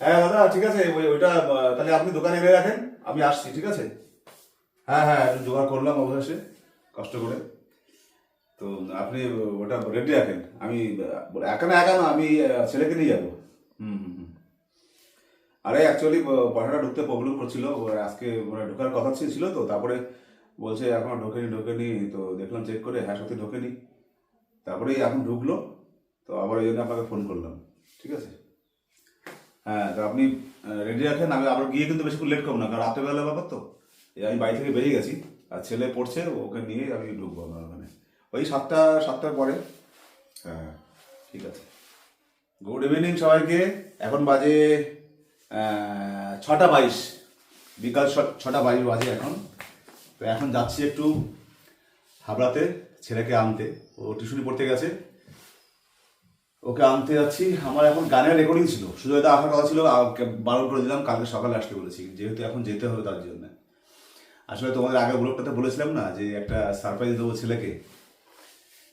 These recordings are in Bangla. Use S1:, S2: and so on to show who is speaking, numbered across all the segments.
S1: হ্যাঁ দাদা ঠিক আছে ওই ওইটা তাহলে আপনি দোকানে এনে রাখেন আমি আসছি ঠিক আছে? হ্যাঁ হ্যাঁ একটু জোগাড় করলাম অবশেষে কষ্ট করে। তো আপনি ওটা রেডি রাখেন। আমি একা না একা না আমি ছেলেকে নিয়ে যাব। হুম হুম হুম। আরে অ্যাকচুয়ালি পয়সাটা ঢুকতে প্রবলেম করছিল। আজকে মানে ঢোকার কথা ছিল ছিল তো তারপরে বলছে এখন ঢোকেনি ঢোকেনি। তো দেখলাম চেক করে হ্যাঁ সত্যি ঢোকেনি। তারপরে এখন ঢুকলো। তো আবার এই জন্য আপনাকে ফোন করলাম ঠিক আছে? হ্যাঁ তো আপনি রেডি রাখেন আমি আবার গিয়ে কিন্তু বেশি লেট করব না, কারণ রাত্রেবেলা ব্যাপার তো। আমি বাড়ি থেকে বেরিয়ে গেছি, আর ছেলে পড়ছে ওকে নিয়ে আমি ঢুকবো আপনার ওখানে। ওই সাতটা, সাতটার পরে। হ্যাঁ ঠিক আছে। গুড ইভিনিং সবাইকে। এখন বাজে ছটা বাইশ। বিকাল ছটা বাইশ বাজে এখন। তো এখন যাচ্ছি একটু হাবড়াতে, ছেলেকে আনতে। ও টিউশনি পড়তে গেছে। ওকে আনতে যাচ্ছি। আমার এখন গানের রেকর্ডিং ছিল। এটা আসার কথা ছিল বারণ করে দিলাম, কালকে সকালে আসতে বলেছি। যেহেতু এখন যেতে হবে তার জন্য। আসলে তোমাদের আগের ব্লগটাতে বলেছিলাম না, যে একটা সারপ্রাইজ দেবো ছেলেকে।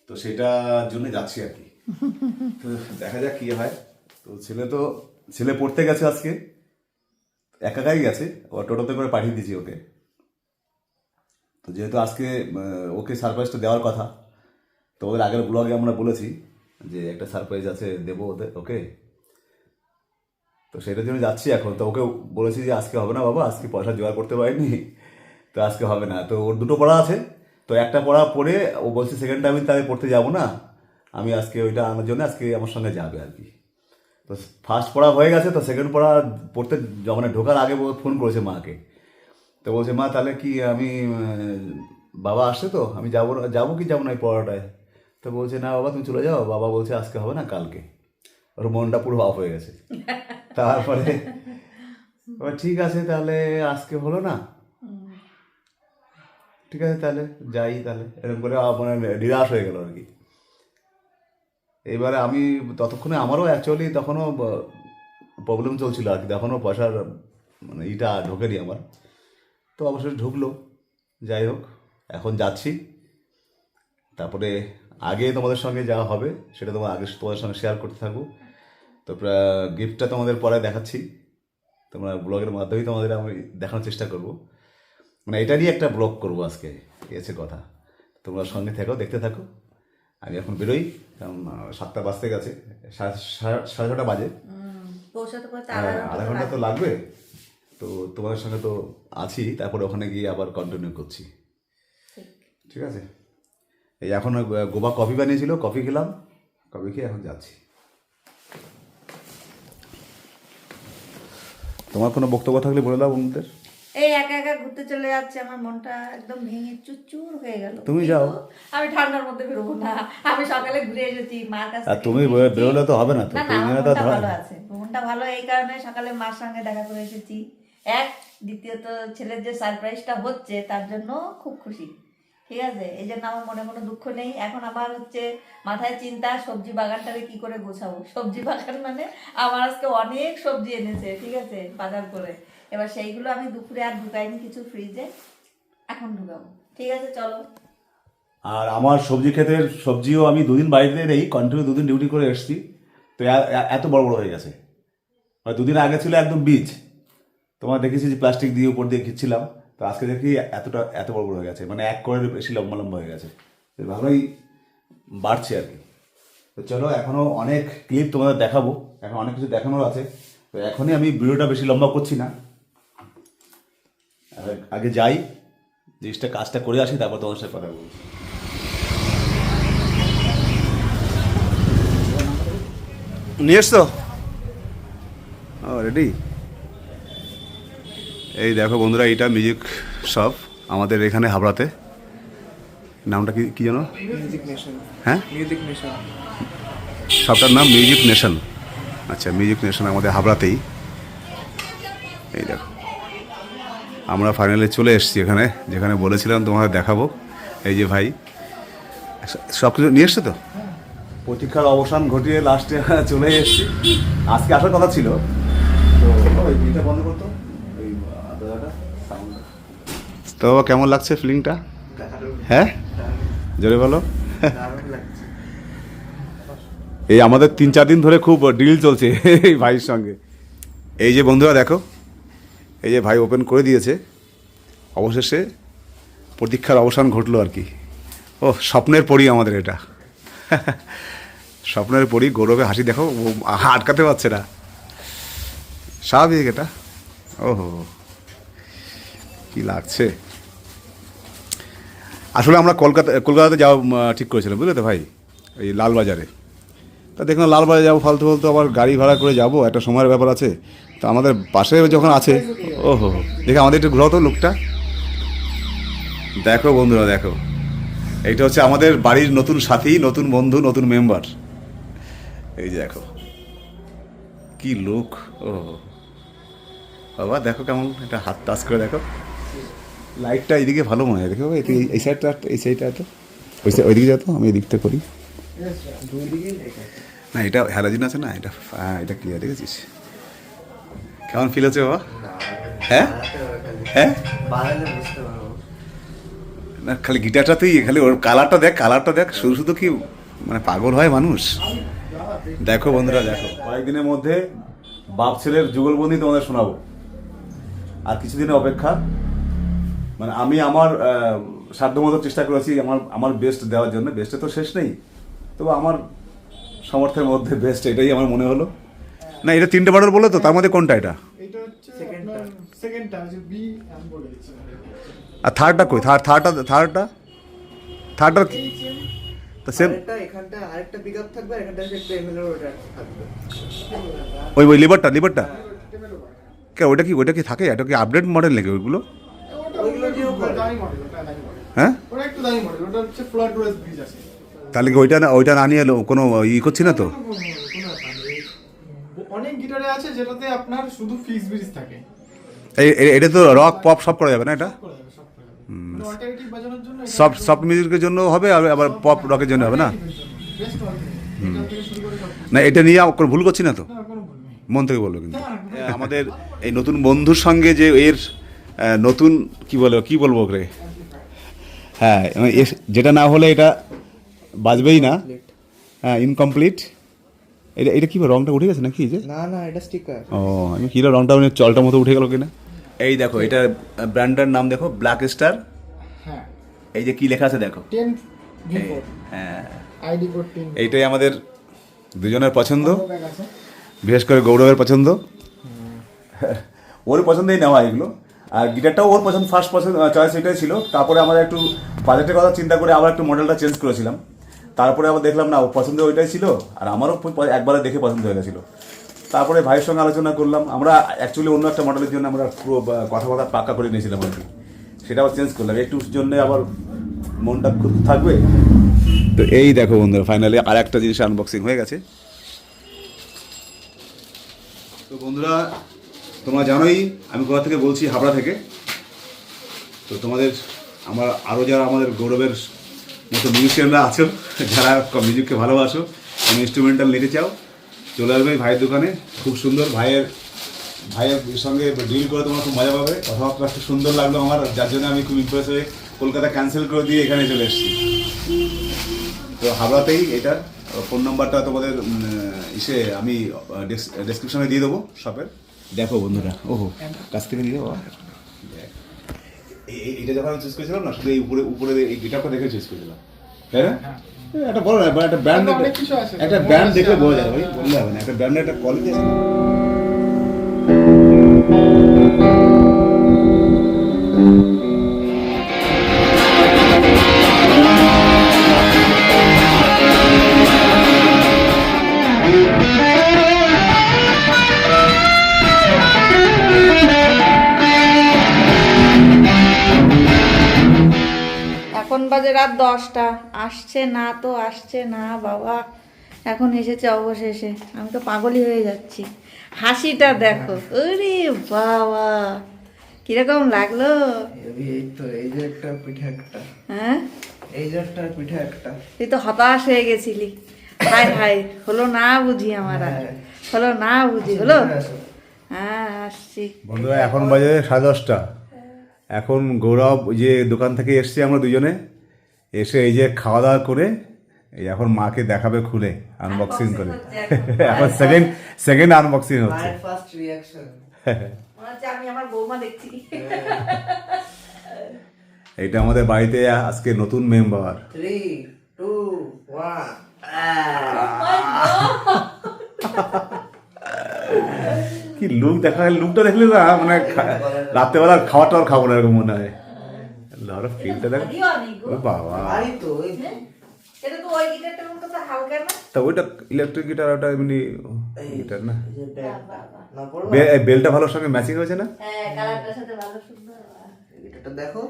S1: তো সেটার জন্য যাচ্ছি আর কি। তো দেখা যাক কি হয়। তো ছেলে তো, ছেলে পড়তে গেছে আজকে। একা একাই গেছে। ও টোটোতে করে পাঠিয়ে দিয়েছি ওকে। তো যেহেতু আজকে ওকে সারপ্রাইজটা দেওয়ার কথা তো ওদের আগের ব্লগে আমরা বলেছি। যে একটা সারপ্রাইজ আছে, দেবো ওদের ওকে তো সেটার জন্য যাচ্ছি এখন। তো ওকে বলেছি যে আজকে হবে না বাবা, আজকে পয়সা জোগাড় করতে পারিনি, তো আজকে হবে না। তো ওর দুটো পড়া আছে, তো একটা পড়া পড়ে ও বলছে সেকেন্ড টাইম তাহলে পড়তে যাব না, আমি আজকে ওইটা আনার জন্য আজকে আমার সঙ্গে যাবে আর কি। তো ফার্স্ট পড়া হয়ে গেছে, তো সেকেন্ড পড়া পড়তে মানে ঢোকার আগে ফোন করেছে মাকে। তো বলছে, মা, তাহলে কি আমি বাবা আসছে তো? আমি যাব যাব কি যাব না এই পড়াটায়? তো বলছে না বাবা তুমি চলে যাও বাবা বলছে আজকে হবে না কালকে। ওর মনটা পুরো অফ হয়ে গেছে। তারপরে ঠিক আছে তাহলে আজকে হলো না। ঠিক আছে তাহলে যাই তাহলে। এরকম করে মানে নিরাশ হয়ে গেল আর কি। এবারে আমি ততক্ষণে আমারও অ্যাকচুয়ালি তখনও প্রবলেম চলছিল আর কি। তখনও পয়সার মানে ইটা ঢোকেনি আমার। তো অবশ্যই ঢুকলো। যাই হোক এখন যাচ্ছি। তারপরে আগে তোমাদের সঙ্গে যাওয়া হবে সেটা তোমার আগে তোমাদের সঙ্গে শেয়ার করতে থাকব। তো গিফটটা তোমাদের পরে দেখাচ্ছি। তোমরা ব্লগের মাধ্যমেই তোমাদের আমি দেখানোর চেষ্টা করব। মানে এটা নিয়ে একটা ব্লগ করব আজকে এই হচ্ছে কথা। তোমরা সঙ্গে থেকো দেখতে থাকো। আমি এখন বেরোই কারণ সাতটা বাজতে গেছে সাড়ে ছটা বাজে। হ্যাঁ,
S2: আধা
S1: ঘণ্টা তো লাগবে। তো তোমাদের সঙ্গে তো আছি তারপরে ওখানে গিয়ে আবার কন্টিনিউ করছি।
S2: ঠিক
S1: আছে? এই এখন গোবা কফি বানিয়েছিল কফি খেলাম কফি খেয়ে এখন যাচ্ছি। তোমার কোনো বক্তব্য থাকলে বলে দাও বন্ধুদের।
S2: এই একা একা ঘুরতে চলে যাচ্ছে আমার মনটা একদম ভেঙে চুরচুর হয়ে গেল।
S1: তুমি যাও।
S2: আমি ঠান্ডার মধ্যে বেরোবো না আমি সকালে ঘুরে এসেছি মার কাছ
S1: আর তুমি। বেরোলে তো হবে না তো
S2: মনটা ভালো আছে মনটা ভালো এই কারণে সকালে মার সঙ্গে দেখা করে এসেছি। এক দ্বিতীয়ত ছেলের যে সারপ্রাইজটা হচ্ছে তার জন্য খুব খুশি। ঠিক আছে? এই জন্য আমার মনে কোনো দুঃখ নেই। এখন আমার হচ্ছে মাথায় চিন্তা, সবজি বাগানটাকে কি করে গোছাবো? সবজি বাগান মানে আমার আজকে অনেক সবজি এনেছে, ঠিক আছে? বাজার করে। এবার সেইগুলো আমি দুপুরে আর ঢুকাইনি কিছু ফ্রিজে এখন ঢুকাবো। ঠিক আছে, চলো।
S1: আর আমার সবজি ক্ষেতের সবজিও আমি দুদিন বাড়িতে নেই কন্টিনিউ দুদিন ডিউটি করে এসেছি। তো এত বড় বড় হয়ে গেছে। দুদিন আগে ছিল একদম বীজ। তোমার দেখেছি যে প্লাস্টিক দিয়ে উপর দিয়ে খিচ্ছিলাম তো আজকে দেখি এতটা, এত বড় বড় হয়ে গেছে। মানে এক করে বেশি লম্বা লম্বা হয়ে গেছে। ভালোই বাড়ছে আর কি। তো চলো এখনও অনেক ক্লিপ তোমাদের দেখাবো। এখন অনেক কিছু দেখানোর আছে। তো এখনই আমি ভিডিওটা বেশি লম্বা করছি না। আগে- যাই, জিনিসটা, কাজটা করে আসি, তারপর তোমার সাথে কথা বলছি। নিয়ে এসছো? রেডি এই দেখো বন্ধুরা এটা মিউজিক শপ আমাদের এখানে হাবড়াতে। নামটা কি কি জানো হ্যাঁ?
S3: মিউজিক নেশন
S1: শপটার নাম মিউজিক নেশন আচ্ছা মিউজিক নেশন আমাদের হাবড়াতেই। এই দেখো। আমরা ফাইনালি চলে এসেছি এখানে যেখানে বলেছিলাম তোমাদের দেখাবো। এই যে ভাই সব কিছু নিয়ে এসছো তো? প্রতীক্ষার অবসান ঘটিয়ে লাস্টে চলে এসেছি। আজকে আসার কথা ছিল। তো এটা বন্ধ করতো। তো কেমন লাগছে ফিলিংটা হ্যাঁ? জোরে বলো। এই আমাদের তিন চার দিন ধরে খুব ডিল চলছে এই ভাইয়ের সঙ্গে। এই যে বন্ধুরা দেখো, এই যে ভাই ওপেন করে দিয়েছে, অবশেষে প্রতীক্ষার অবসান ঘটলো আর কি। ও, স্বপ্নের পরি আমাদের এটা। স্বপ্নের পরি, গৌরবে হাসি, দেখো আটকাতে পারছে না। স্বাভাবিক এটা। ওহো। কি লাগছে? আসলে আমরা কলকাতা কলকাতাতে যাওয়া ঠিক করেছিলাম বুঝলে তো ভাই? এই লালবাজারে। তা দেখলাম লালবাজারে যাব ফালতু ফালতু আবার গাড়ি ভাড়া করে যাব একটা সময়ের ব্যাপার আছে। তো আমাদের পাশে যখন আছে ও হো দেখে আমাদের একটু ঘোরাও তো লোকটা। দেখো বন্ধুরা দেখো। এইটা হচ্ছে আমাদের বাড়ির নতুন সাথী নতুন বন্ধু নতুন মেম্বার। এই যে দেখো। কি লোক ও বাবা দেখো কেমন এটা হাত টাচ করে দেখো। লাইটটা এইদিকে ভালো মনে হয়। দেখো এই- সাইডটা, এই সাইডটা তো ওই side- ওইদিকে যাও তো, আমি এদিকটা করি। না, এটা হ্যালোজিন আছে না, এটা হ্যাঁ এটা ক্লিয়ার দেখেছিস? কেমন ফিল হচ্ছে বাবা? হ্যাঁ। হ্যাঁ? না, খালি গিটারটাতেই খালি ওর কালারটা দেখ কালারটা দেখ। শুধু শুধু কি মানে পাগল হয় মানুষ? দেখো বন্ধুরা, দেখো। কয়েকদিনের মধ্যে বাপ ছেলের যুগলবন্দি তোমাদের শোনাবো। আর কিছুদিনের অপেক্ষা। মানে আমি আমার সাধ্যমতো চেষ্টা করেছি আমার আমার বেস্ট দেওয়ার জন্য। বেস্টে তো শেষ নেই। তবু আমার সামর্থ্যের মধ্যে বেস্ট এটাই আমার মনে হলো। না এটা তিনটে বারের বলে তো তার মধ্যে কোনটা এটা? আর থার্ডটা কই? থার্ড থার্ডটা থার্ডটা থার্ডটা তা সেম ওই ওই লিভারটা লিভারটা কে ওটা কি ওইটা কি থাকে? এটা কি আপডেট মডেল নাকি ওইগুলো?
S4: আছে।
S1: তাহলে কি ওইটা না ওইটা না নিয়ে এলো কোনো ই করছি না তো।
S4: অনেক গিটারে আছে যেটাতে আপনার শুধু ফিক্স ব্রিজ থাকে।
S1: এটা তো রক পপ সব করা যাবে না এটা?
S4: সব করা যাবে। মানে জন্য
S1: সফট সফট মিউজিকের হবে আর আবার পপ রকের জন্য হবে না? না এটা নিয়ে কোনো ভুল করছি না তো?
S4: না, কোনো ভুল নেই।
S1: মন থেকে বলল কিন্তু। আমাদের এই নতুন বন্ধুর সঙ্গে যে এর নতুন কি বলে কি বলব ওকে? হ্যাঁ মানে যেটা না হলে এটা বাজবেই না। হ্যাঁ ইনকমপ্লিট এটা এটা কি রংটা উঠে গেছে নাকি যে?
S3: না না এটা স্টিকার
S1: ও আমি কিলো রংটা মানে চলটা মতো উঠে গেল কিনা? এই দেখো এটা ব্র্যান্ডের নাম দেখো ব্ল্যাক স্টার
S4: হ্যাঁ।
S1: এই যে কি লেখা আছে দেখো। হ্যাঁ।
S4: আইডি কোড
S1: এইটাই আমাদের দুজনের পছন্দ। বিশেষ করে গৌরবের পছন্দ। ওর পছন্দেই নেওয়া এগুলো। আর গিটারটাও ওর পছন্দ ফার্স্ট পছন্দ চয়েস এটাই ছিল। তারপরে আমরা একটু বাজেটের কথা চিন্তা করে আবার একটু মডেলটা চেঞ্জ করেছিলাম। তারপরে আবার দেখলাম না ওর পছন্দ ওইটাই ছিল আর আমারও একবারে দেখে পছন্দ হয়ে গেছিল। তারপরে ভাইয়ের সঙ্গে আলোচনা করলাম। আমরা অ্যাকচুয়ালি অন্য একটা মডেলের জন্য আমরা পুরো বা, কথাবার্তা পাক্কা করে নিয়েছিলাম আর কি। সেটা আবার চেঞ্জ করলাম। একটু জন্য আবার মনটা খুব থাকবে। তো এই দেখো বন্ধুরা ফাইনালি আর একটা জিনিস আনবক্সিং হয়ে গেছে। তো বন্ধুরা তোমরা জানোই, আমি কোথা থেকে বলছি হাবড়া থেকে। তো তোমাদের, আমার আরও যারা আমাদের গৌরবের মতো মিউজিশিয়ানরা আছো যারা মিউজিককে ভালোবাসো এবং ইনস্ট্রুমেন্টাল নিতে চাও, চলে আসবে ভাইয়ের দোকানে। খুব সুন্দর ভাইয়ের ভাইয়ের সঙ্গে ডিল করে তোমার খুব মজা পাবে। কথাবার্তা খুব সুন্দর লাগল আমার, যার জন্য আমি খুব ইমপ্রেস হয়ে কলকাতা ক্যান্সেল করে দিয়ে এখানে চলে এসেছি। তো হাবড়াতেই এটার ফোন নাম্বারটা তোমাদের ইসে আমি ডেসক্রিপশনে দিয়ে দেবো শপের দেখো বন্ধুরা ওহো কাছ থেকে নিয়ে বাবা এটা যখন আমি চুজ করেছিলাম না শুধু এই উপরে উপরে এই গিটারটা দেখে চুজ করেছিলাম তাই না এ, একটা বড় না একটা ব্র্যান্ড। একটা ব্র্যান্ড
S4: দেখে
S1: দেখলে বোঝা
S4: যায়
S1: যাবে ভাই বললে হবে না একটা ব্র্যান্ডের একটা কোয়ালিটি আছে না।
S2: এখন বাজে রাত দশটা। আসছে না তো আসছে না বাবা। এখন এসেছে অবশেষে। আমি তো পাগলই হয়ে যাচ্ছি। হাসিটা দেখো। ওরে বাবা। কীরকম লাগল?
S3: এই এই তো এই যে একটা পিঠে একটা।
S2: হ্যাঁ?
S3: এই যে একটা পিঠে একটা।
S2: তুই তো হতাশ হয়ে গেছিলি। হাই হাই হলো না বুঝি আমার আর।
S3: হ্যাঁ।
S2: হলো না বুঝি হলো? হ্যাঁ আসছি।
S1: বন্ধুরা এখন বাজে সাড়ে দশটা। এখন গৌরব যে দোকান থেকে এসছি আমরা দুজনে এসে এই যে খাওয়া দাওয়া করে এই এখন মাকে দেখাবে খুলে আনবক্সিং করে।
S2: এখন।
S1: সেকেন্ড সেকেন্ড আনবক্সিং হচ্ছে।
S3: মায়ের ফার্স্ট রিয়াকশন
S2: আমি আমার বৌমা দেখছি।
S1: এইটা আমাদের বাড়িতে আজকে নতুন মেম্বার
S3: থ্রি টু ওয়ান
S1: কি লুক দেখা লুকটা দেখলে না মানে রাত্রেবেলা খাওয়াটা টাওয়ার খাব না এরকম মনে হয়। লড় ফিলটা দেখ। ও বাবা।
S3: তো
S2: হ্যাঁ? এটা তো ওই গিটারটার মতো তো হালকা না?
S1: তা ওইটা ইলেকট্রিক গিটার ওটা এমনি গিটার না? বেলটা ভালো সঙ্গে ম্যাচিং হয়েছে না?
S2: হ্যাঁ কালারটার সাথে ভালো সুন্দর।
S3: এটা দেখো।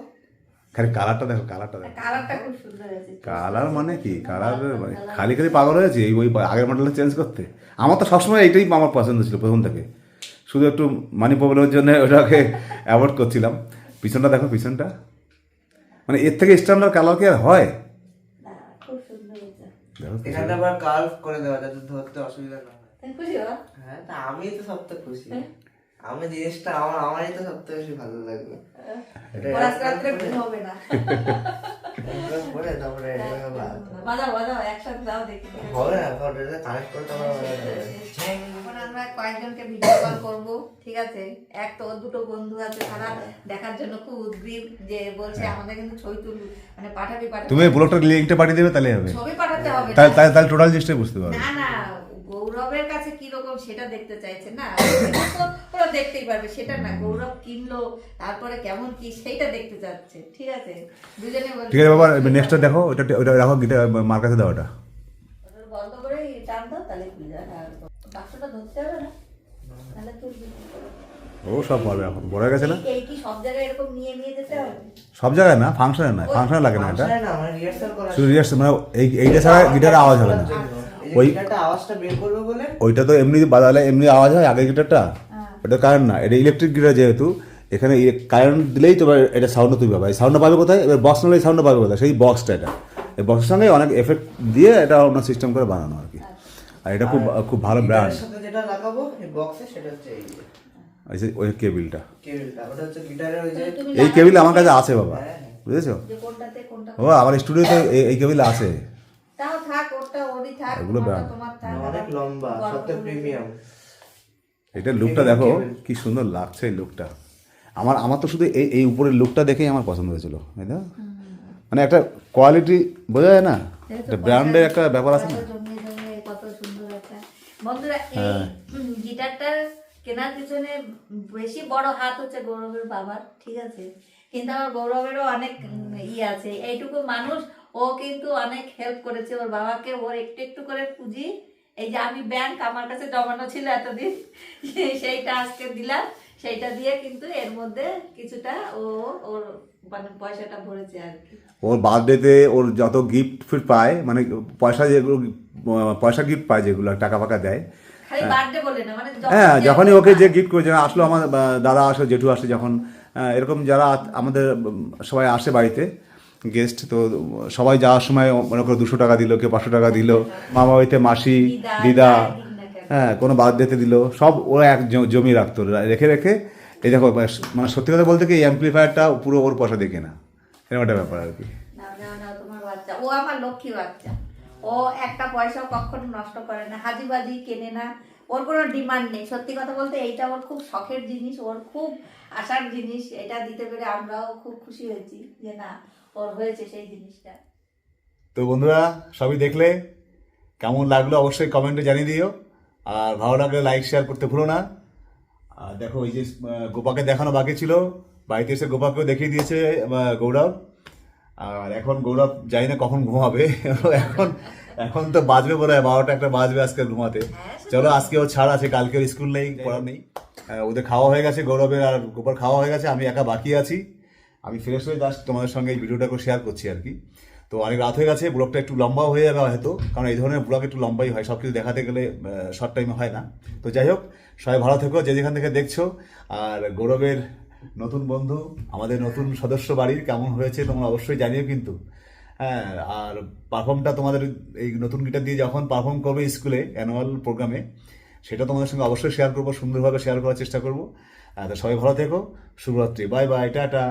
S1: খালি কালারটা দেখো কালারটা দেখো।
S2: কালারটা খুব সুন্দর আছে
S1: কালার মানে কি? কালার মানে খালি খালি পাগল হয়েছে? এই ওই আগের মডেলটা চেঞ্জ করতে? আমার তো সবসময় এইটাই আমার পছন্দ ছিল প্রথম থেকে। শুধু একটু মানি প্রবলেমের জন্য ওটাকে অ্যাভয়েড করছিলাম। পিছনটা দেখো পিছনটা। মানে এর থেকে স্ট্যান্ডার্ড কালার কি আর হয়?
S3: আবার কার্ভ করে দেওয়া যাতে ধরতে অসুবিধা না হয়? হ্যাঁ আমি তো সবথেকে খুশি। আমি জিনিসটা আমার আমারই তো সবথেকে বেশি ভালো
S2: হবে না।
S3: তারপরে
S2: দেখি
S3: হবে না কানেক্ট করে তারপরে বাজাতে হবে।
S2: এখন আমরা কয়েকজনকে ভিডিও কল করব ঠিক আছে? এক তো দুটো বন্ধু আছে তারা দেখার জন্য খুব উদ্গ্রীব যে বলছে আমাদের কিন্তু ছবি তুল মানে পাঠাবি পাঠাবি।
S1: তুমি ব্লগটার লিঙ্কটা পাঠিয়ে দেবে তাহলে হবে।
S2: ছবি পাঠাতে হবে
S1: তাহলে তাহলে টোটাল জিনিসটাই বুঝতে পারবে।
S2: না না গৌরবের কাছে কি রকম সেটা দেখতে চাইছে না? ওরা দেখতেই পারবে সেটা না। গৌরব কিনলো তারপরে কেমন কি সেইটা দেখতে চাচ্ছে ঠিক আছে? দুজনে বলছে
S1: ঠিক আছে বাবা নেক্সটটা দেখো ওটা ওটা রাখো মার কাছে দাও ওটা
S2: ওটা বন্ধ করে টান দাও তাহলে খুলে যাবে আর বাক্সটা ধরতে হবে না তাহলে তুলবি কি করে?
S1: ও সব পারবে এখন। বড় হয়ে গেছে না?
S2: সব জায়গায় এরকম নিয়ে নিয়ে যেতে হবে?
S1: সব জায়গায় না ফাংশনে না ফাংশনে লাগে না এটা।
S3: মানে রিহার্সাল করা
S1: শুধু রিহার্সাল মানে এই এইটা ছাড়া গিটারে আওয়াজ হবে না। ওই- ওইটা তো এমনি বাজালে এমনি আওয়াজ হয় আগের গিটারটা এটা কারেন্ট না এটা ইলেকট্রিক গিটার যেহেতু এখানে কারেন্ট দিলেই তোমার এটা সাউন্ডটা তুমি পাবে। এই সাউন্ডটা পাবে কোথায়? এবার বক্স নিলে সাউন্ডটা পাবে কোথায়? সেই বক্সটা এটা। এই বক্সের সঙ্গে অনেক এফেক্ট দিয়ে এটা অন্য সিস্টেম করে বানানো আর কি। আর এটা খুব খুব ভালো ব্র্যান্ড
S3: সাথে যেটা লাগাবো এই বক্সে সেটা হচ্ছে এই যে।
S1: এই যে ওই কেবিলটা।
S3: কেবলটা ওটা হচ্ছে গিটারের ওই যে
S1: এই কেবিল আমার কাছে আছে বাবা
S3: হ্যাঁ।
S1: বুঝেছ?
S2: যে কোনটাতে কোনটা
S1: ও আমার স্টুডিওতে এই কেবিল আছে।
S2: তাও থাক ওটা ওরই থাক
S1: এগুলো
S2: তোমারটা
S1: ব্যান্ড।
S3: অনেক লম্বা
S2: গল্প
S3: প্রিমিয়াম
S1: এটা লুকটা দেখো কি সুন্দর লাগছে এই লুকটা আমার আমার তো শুধু এই এই উপরের লুকটা দেখেই আমার পছন্দ হয়েছিল তাই না? মানে একটা কোয়ালিটি বোঝা যায় না? একটা ব্র্যান্ডের একটা ব্যাপার আছে না?
S2: বন্ধুরা এই গিটারটা কেনার পিছনে বেশি বড় হাত হচ্ছে গৌরবের বাবার ঠিক আছে? কিন্তু আমার গৌরবেরও অনেক ই আছে। এইটুকু মানুষ ও কিন্তু অনেক হেল্প করেছে। ওর বাবাকে ওর একটু একটু করে পুঁজি। এই যে আমি ব্যাংক আমার কাছে জমানো ছিল এতদিন। সেইটা আজকে দিলাম। সেইটা দিয়ে কিন্তু এর মধ্যে কিছুটা ও ওর মানে পয়সাটা ভরেছে আর কি।
S1: ওর বার্থডেতে ওর যত গিফট ফিফট পায় মানে পয়সা যেগুলো পয়সা গিফট পায় যেগুলো টাকা ফাকা দেয়
S2: না মানে
S1: হ্যাঁ যখনই ওকে যে গিফট করেছে আসলো আমার দাদা আসে জেঠু আসে যখন এরকম যারা আমাদের সবাই আসে বাড়িতে গেস্ট তো সবাই যাওয়ার সময় মনে করো দুশো টাকা দিল কেউ পাঁচশো টাকা দিল মামা বাড়িতে মাসি
S2: দিদা, কেন।
S1: হ্যাঁ কোনো বার্থডেতে দিল সব ওরা এক জমি রাখতো। রেখে রেখে এই দেখো মানে সত্যি কথা বলতে কি অ্যাম্পলিফায়ারটা পুরো ওর পয়সা দেখে না এরকম একটা ব্যাপার আর কি।
S2: ও আমার লক্ষ্মী বাচ্চা। ও একটা পয়সাও কখনো নষ্ট করে না হাজি বাজি কেনে না। ওর কোনো ডিমান্ড নেই। সত্যি কথা বলতে এইটা ওর খুব শখের জিনিস ওর খুব আশার জিনিস। এটা দিতে পেরে আমরাও খুব খুশি হয়েছি যে না ওর হয়েছে সেই জিনিসটা।
S1: তো বন্ধুরা সবই দেখলে। কেমন লাগল অবশ্যই কমেন্টে জানিয়ে দিও। আর ভালো লাগলে লাইক শেয়ার করতে ভুলো না। আর দেখো এই যে গোপাকে দেখানো বাকি ছিল। বাড়িতে এসে গোপাকেও দেখিয়ে দিয়েছে গৌরব। আর এখন গৌরব জানি না কখন ঘুমাবে। এখন এখন তো বাজবে বলে বারোটা একটা বাজবে আজকে ঘুমাতে। চলো আজকে ও ছাড় আছে কালকে স্কুল নেই পড়া নেই। ওদের খাওয়া হয়ে গেছে গৌরবের আর গোপার খাওয়া হয়ে গেছে আমি একা বাকি আছি। আমি ফ্রেশ হয়ে জাস্ট তোমাদের সঙ্গে এই ভিডিওটাকে শেয়ার করছি আর কি। তো অনেক রাত হয়ে গেছে, ব্লগটা একটু লম্বা হয়ে যাবে হয়তো, কারণ এই ধরনের ব্লগ একটু লম্বাই হয় সব কিছু দেখাতে গেলে শর্ট টাইমে হয় না। তো যাই হোক, সবাই ভালো থেকো, যে যেখান থেকে দেখছ। আর গৌরবের নতুন বন্ধু, আমাদের নতুন সদস্য বাড়ির কেমন হয়েছে তোমরা অবশ্যই জানিও কিন্তু। হ্যাঁ আর পারফর্মটা তোমাদের এই নতুন গিটার দিয়ে যখন পারফর্ম করবে স্কুলে অ্যানুয়াল প্রোগ্রামে সেটা তোমাদের সঙ্গে অবশ্যই শেয়ার করব, সুন্দরভাবে শেয়ার করার চেষ্টা করব। তো সবাই ভালো থেকো, শুভরাত্রি বাই বাই
S3: টাটা।